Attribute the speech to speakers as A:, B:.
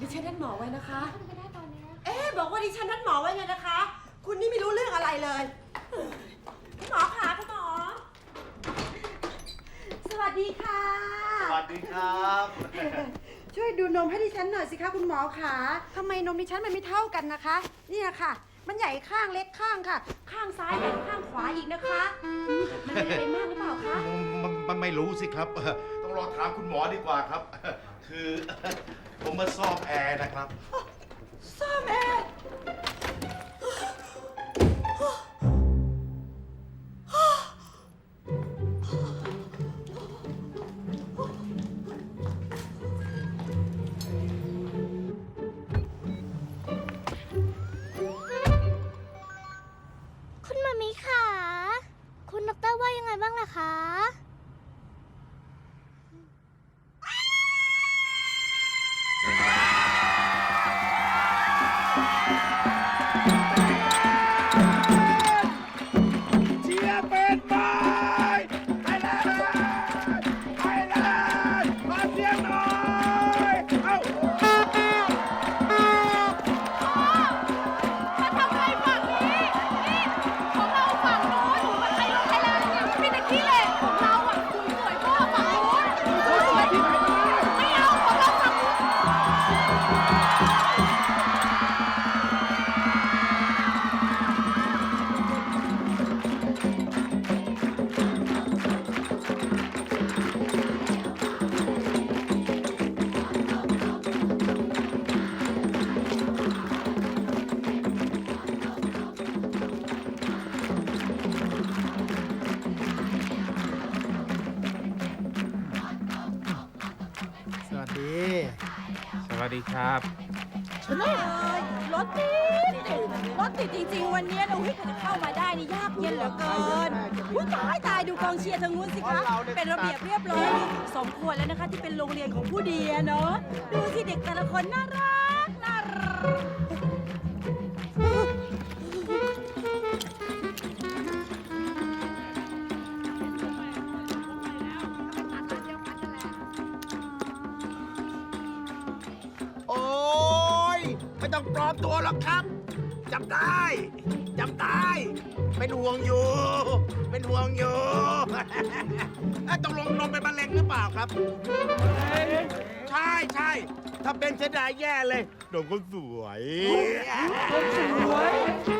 A: อไว้นะคะ
B: ไม่ได้ตอนนี้
A: เอ๊ะบอกว่าดิฉันนัดหมอไว้ไงนะคะ คุณนี่ไม่รู้เรื่องอะไรเลยคุณหมอคะคุณหมอ สวัสดีค่ะ
C: สวัสดีครับ
A: ช่วยดูนมให้ดิฉันหน่อยสิคะคุณหมอคะทำไมนมดิฉันมันไม่เท่ากันนะคะ เนี่ยค่ะ มันใหญ่ข้างเล็กข้างค่ะ ข้างซ้ายใหญ่กว่าข้างขวาอีกนะคะอืมมันเป็นอะไรมากหรือเปล่าคะ
C: มันมันไม่รู้สิครับต้องรอถามคุณหมอดีกว่าครับคือผ มาซ่อมแอร์นะครับ
A: ซ่อมแอร์
B: คุณมามิค่ะ คุณดอกเตอรว่ายังไงบ้างล่ะคะ
C: เส
D: วัส
E: ดี
F: ครับ
A: เลยรถติดติดรถติดจริงๆ วันนี้เราวิ่งจะเข้ามาได้นี่ยากเย็นเหลือเกินอุ้ยตายตายดูกองเชียร์ทางนู้นสิคะ เป็นระเบียบเรียบร้อย สมควรแล้วนะคะที่เป็นโรงเรียนของผู้เดียเนาะ ดูสิเด็กแต่ละคนน่ารัก
E: ไม่ต้องปลอมตัวหรอกครับจำได้จำได้ เป็นห่วงอยู่ เป็นห่วงอยู่ เอ้ยต้องลงนมเป็นมะเร็งหรือเปล่าครับ ใช่ใช่ถ้าเป็นเสียดายแย่เลยนมก็สวย
A: สวย